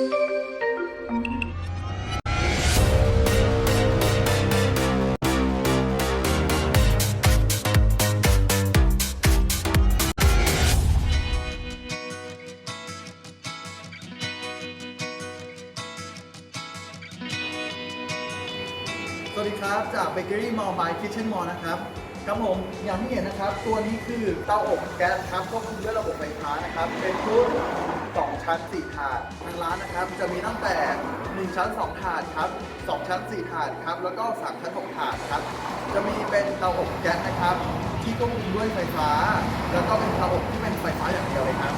สวัสดีครับจาก Bakery Mall by Kitchen Mall นะครับครับผมอย่างที่เห็นนะครับ ตัวนี้คือเตาอบแก๊สครับควบคุมด้วยระบบไฟฟ้านะครับ เป็นรุ่ น2ชั้น4ถาดทางร้านนะครับจะมีตั้งแต่ 1 ชั้น 2 ถาดครับ2ชั้น 4 ถาดครับแล้วก็ 3 ชั้น 6 ถาดครับจะมีเป็นเตาอบแก๊สนะครับ ที่ควบคุมด้วยไฟฟ้า แล้วก็เป็นเตาอบที่เป็นไฟฟ้าอย่างเดียวเลยครับ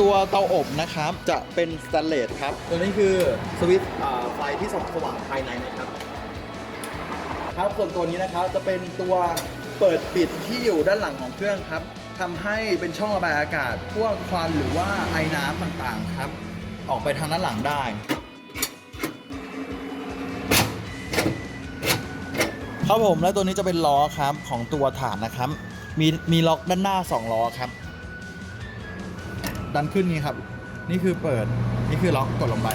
ตัวเตาอบนะครับจะเป็นสแตนเลสครับตัวนี้คือสวิตช์อ่าไฟที่ส่องสว่างภายในนะครับ ครับส่วนตัวนี้นะครับจะเป็นตัวเปิดปิดที่อยู่ด้านหลังของเครื่องครับ ทำให้เป็นช่องระบายอากาศ พวกควันหรือว่าไอ้น้ำต่างๆครับ ออกไปทางด้านหลังได้ครับผมและตัวนี้จะเป็นล้อครับของตัวฐานนะครับ มีมีล็อกด้านหน้า 2 ล้อครับ ดันขึ้นนี่ครับ นี่คือเปิดนี่คือล็อกกดลงไป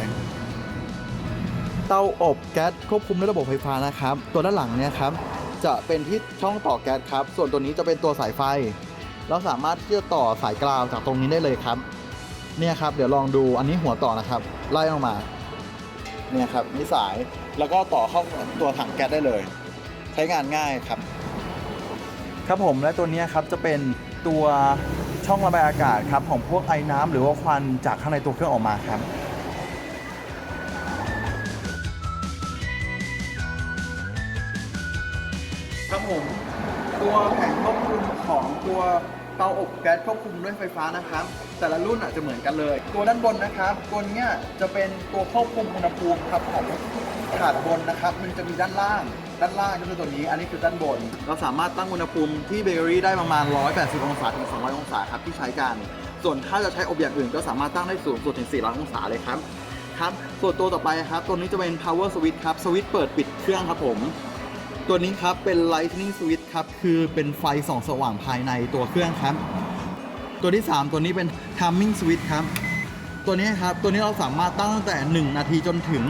เตาอบแก๊สควบคุมด้วยระบบไฟฟ้านะครับ ตัวด้านหลังเนี่ยครับจะเป็นที่ช่องต่อแก๊สครับ ส่วนตัวนี้จะเป็นตัวสายไฟ เราสามารถที่จะต่อสายกราวจากตรงนี้ได้เลยครับ เนี่ยครับ เดี๋ยวลองดูอันนี้หัวต่อนะครับ ไล่ออกมา เนี่ยครับนี่สายแล้วก็ต่อเข้าตัวถังแก๊สได้เลย ใช้งานง่ายครับ ครับผมและตัวนี้ครับจะเป็นตัวช่องระบายอากาศครับของพวกไอ้น้ำหรือว่าควันจากข้างในตัวเครื่องออกมาครับครับผม ตัวแผงควบคุมของตัวเตาอบแก๊สควบคุมด้วยไฟฟ้านะครับ แต่ละรุ่นอาจจะเหมือนกันเลย ตัวด้านบนนะครับตัวเนี้ยจะเป็นตัวควบคุมอุณหภูมิครับของถาดบนนะครับ มันจะมีด้านล่าง ด้านล่างก็คือตัวนี้ อันนี้คือด้านบน เราสามารถตั้งอุณหภูมิที่เบเกอรี่ได้ประมาณ 180 องศาถึง 200 องศาครับที่ใช้กัน ส่วนถ้าจะใช้อบอย่างอื่นก็สามารถตั้งได้สูงสุดถึง 400 องศาเลยครับครับ ส่วนตัวต่อไปครับ ตัวนี้จะเป็น power switch ครับ สวิตช์เปิดปิดเครื่องครับผม ตัวนี้ครับเป็น lightning switch ครับ คือเป็นไฟส่องสว่างภายในตัวเครื่องครับ ตัวที่ 3 ตัวนี้เป็น timing switch ครับ ตัวนี้ครับ ตัวนี้เราสามารถตั้งตั้งแต่ 1 นาทีจนถึง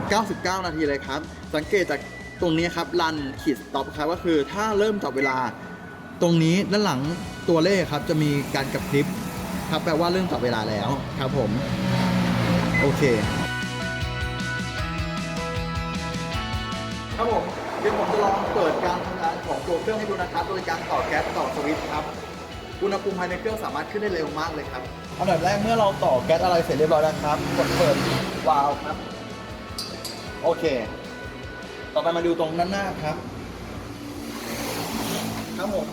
99 นาทีเลยครับ สังเกตจากตรงนี้ครับรันขีด stop ครับก็คือถ้าเริ่มจับเวลา ตรงนี้ด้านหลังตัวเลขครับจะมีการกระพริบครับแปลว่าเริ่มจับเวลาแล้วครับผม โอเค ครับผม ดี๋ยวผมจะลองเปิดการทำงานของตัวเครื่องให้ดูนะครับ โดยการต่อแก๊สต่อสวิตช์ครับ อุณหภูมิภายในเครื่องสามารถขึ้นได้เร็วมากเลยครับอันดับแรกเมื่อเราต่อแก๊สอะไรเสร็จเรียบร้อยแล้วครับ กดเปิดวาล์วครับ โอเค ต่อไปมาดูตรงด้านหน้าครับ ครับผม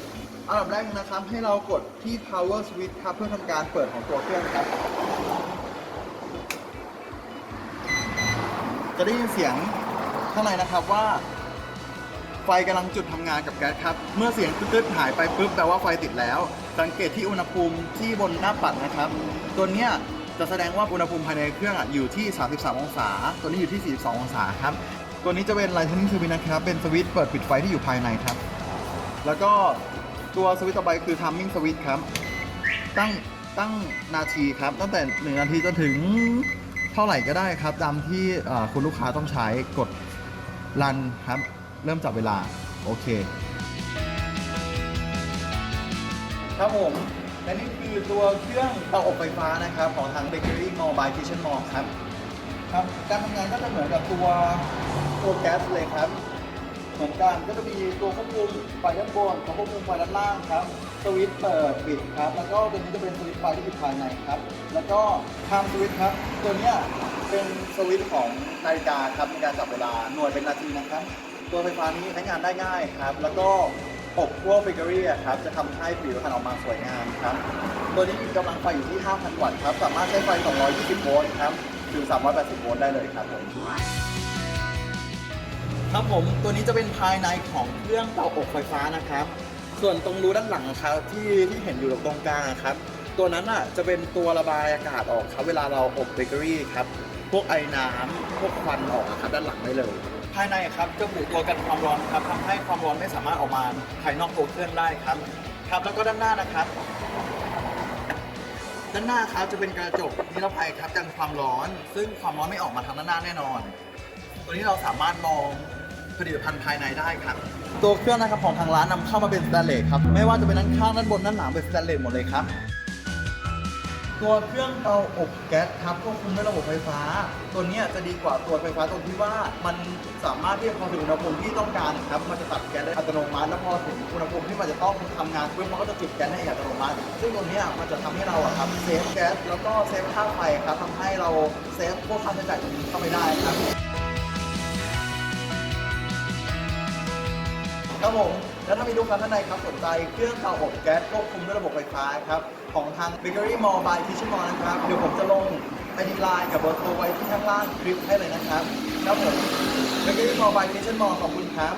อันดับแรกนะครับให้เรากดที่ power switch ครับ เพื่อทำการเปิดของตัวเครื่องครับ จะได้ยินเสียงข้างในนะครับว่า ไฟกำลังจุดทำงานกับแก๊สครับ เมื่อเสียงตึ๊ดๆหายไปปุ๊บแปลว่าไฟติดแล้ว สังเกตที่อุณหภูมิที่บนหน้าปัดนะครับ ตัวเนี้ยจะแสดงว่าอุณหภูมิภายในเครื่องอะอยู่ที่ 33 องศา ตัวนี้อยู่ที่ 42 องศาครับ ตัวนี้จะเป็น Lightning Switch นะครับ เป็นสวิตช์เปิดปิดไฟที่อยู่ภายในครับ แล้วก็ตัวสวิตช์ต่อไปคือ Timing Switch ครับ ตั้งตั้งนาทีครับ ตั้งแต่ 1 นาทีจนถึงเท่าไหร่ก็ได้ครับ ตามที่คุณลูกค้าต้องใช้กดรันครับ เริ่มจับเวลา โอเค ครับผม และนี่คือตัวเครื่องเตาอบไฟฟ้านะครับ ของทาง Bakery Mall by Kitchen Mall ครับ ครับ การทำงานก็จะเหมือนกับตัวตัวแก๊สเลยครับ เหมือนกันก็จะมีตัวควบคุมไฟด้านบนตัวควบคุมไฟด้านล่างครับ สวิตช์เปิดปิดครับ แล้วก็ตัวนี้จะเป็นสวิตช์ไฟที่อยู่ภายในครับ แล้วก็ไทม์สวิตช์ครับ ตัวเนี้ยเป็นสวิตช์ของนาฬิกาครับในการจับเวลาหน่วยเป็นนาทีนะครับ ตัวไฟฟ้านี้ใช้งานได้ง่ายครับ แล้วก็อบพวกเบเกอรี่ครับจะทำให้ผิวพรรณออกมาสวยงามครับ ตัวนี้มีกำลังไฟอยู่ที่ 5,000 วัตต์ครับ สามารถใช้ไฟ 220 โวลต์ครับถึง 380 โวลต์ได้เลยครับผม ครับผมตัวนี้จะเป็นภายในของเครื่องเตาอบไฟฟ้านะครับ ส่วนตรงรูด้านหลังครับที่ที่เห็นอยู่ตรงกลางครับ ตัวนั้นอะจะเป็นตัวระบายอากาศออกครับ เวลาเราอบเบเกอรี่ครับ พวกไอ้น้ำพวกควันออกครับด้านหลังได้เลย ภายในครับจะบุตัวกันความร้อนครับทำให้ความร้อนไม่สามารถออกมาภายนอกตัวเครื่องได้ครับ ครับแล้วก็ด้านหน้านะครับ ด้านหน้าครับจะเป็นกระจกนิรภัยครับกันความร้อน ซึ่งความร้อนไม่ออกมาทางด้านหน้าแน่นอน ตัวนี้เราสามารถมองผลิตภัณฑ์ภายในได้ครับ ตัวเครื่องนะครับของทางร้านนำเข้ามาเป็นสแตนเลสครับไม่ว่าจะเป็นด้านข้างด้านบนด้านหลังเป็นสแตนเลสหมดเลยครับ ตัวเครื่องเตาอบแก๊สครับควบคุมด้วยระบบไฟฟ้า ตัวนี้จะดีกว่าตัวไฟฟ้าตรงที่ว่ามันสามารถที่จะพอถึงอุณหภูมิที่ต้องการครับมันจะตัดแก๊สได้อัตโนมัติแล้วพอถึงอุณหภูมิที่มันจะต้องทำงานปุ๊บมันก็จะจุดแก๊สให้อัตโนมัติ ซึ่งตัวนี้มันจะทำให้เราครับเซฟแก๊สแล้วก็เซฟค่าไฟครับทำให้เราเซฟพวกค่าใช้จ่ายตรงนี้เข้าไปได้ครับครับผม และถ้ามีลูกค้าท่านใดครับสนใจเครื่องเตาอบแก๊สควบคุมด้วยระบบไฟฟ้าครับของทาง Bakery Mall by Kitchen Mall นะครับ เดี๋ยวผมจะลงไอดีไลน์กับเบอร์โทรไว้ที่ข้างล่างคลิปให้เลยนะครับครับผม Bakery Mall by Kitchen Mall ขอบคุณครับ